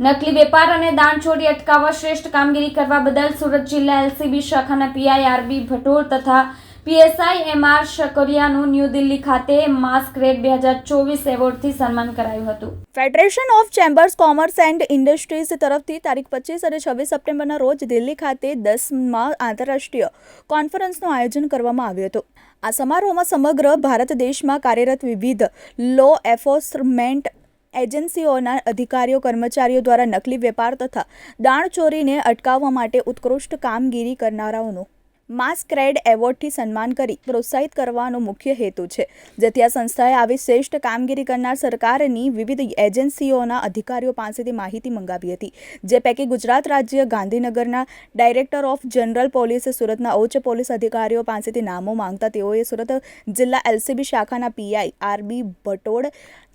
નકલી વેપાર અને દાણચોરી અટકાવવા શ્રેષ્ઠ કામગીરી કરવા બદલ સુરત જિલ્લા એલસીબી શાખાના પીઆઈ આરબી ભટોળ તથા પીએસઆઈ એમઆર શકરિયાનું ન્યૂ દિલ્હી ખાતે માસ ગ્રેડ બે હજાર ચોવીસ એવોર્ડથી સન્માન કરાયું હતું. Federation of chambers commerce and industries તરફથી તારીખ પચીસ અને છવ્વીસ સપ્ટેમ્બરના રોજ દિલ્હી ખાતે દસમાં આંતરરાષ્ટ્રીય કોન્ફરન્સનું આયોજન કરવામાં આવ્યું હતું. આ સમારોહમાં સમગ્ર ભારત દેશમાં કાર્યરત વિવિધ લો એન્ફોર્સમેન્ટ એજન્સીઓના અધિકારીઓ, કર્મચારીઓ દ્વારા નકલી વેપાર તથા દાણચોરીને અટકાવવા માટે ઉત્કૃષ્ટ કામગીરી કરનારાઓનું માસ ક્રેડ એવોર્ડથી સન્માન કરી પ્રોત્સાહિત કરવાનો મુખ્ય હેતુ છે. જેથી આ સંસ્થાએ આવી શ્રેષ્ઠ કામગીરી કરનાર સરકારની વિવિધ એજન્સીઓના અધિકારીઓ પાસેથી માહિતી મંગાવી હતી. જે પૈકી ગુજરાત રાજ્ય, ગાંધીનગરના ડાયરેક્ટર ઓફ જનરલ પોલીસે સુરતના ઉચ્ચ પોલીસ અધિકારીઓ પાસેથી નામો માંગતા તેઓએ સુરત જિલ્લા એલસીબી શાખાના પીઆઈ આરબી ભટોડ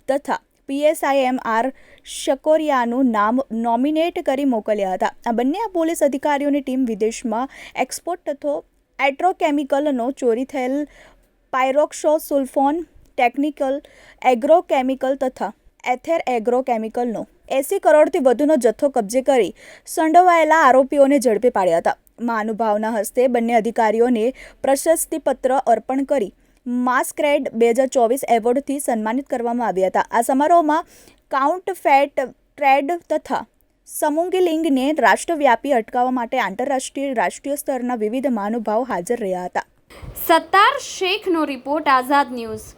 તથા પીએસઆઈએમઆર શકોરિયાનું નામ નોમિનેટ કરી મોકલ્યા હતા. આ બંને પોલીસ અધિકારીઓની ટીમ વિદેશમાં એક્સપોર્ટ તથો એટ્રોકેમિકલનો ચોરી થયેલ પાયરોક્ષો સુલ્ફોન ટેકનિકલ, એગ્રોકેમિકલ તથા એથેર એગ્રોકેમિકલનો એસી કરોડથી વધુનો જથ્થો કબજે કરી સંડોવાયેલા આરોપીઓને ઝડપી પાડ્યા હતા. મહાનુભાવના હસ્તે બંને અધિકારીઓને પ્રશસ્તિપત્ર અર્પણ કરી માસ્ક્રેડ બે હજાર ચોવીસ એવોર્ડથી સન્માનિત કરવામાં આવ્યા હતા. આ સમારોહમાં કાઉન્ટ ફેટ ટ્રેડ તથા સમુંગીલિંગને રાષ્ટ્રવ્યાપી અટકાવવા માટે આંતરરાષ્ટ્રીય રાષ્ટ્રીય સ્તરના વિવિધ મહાનુભાવો હાજર રહ્યા હતા. સત્તાર શેખનો રિપોર્ટ આઝાદ ન્યૂઝ.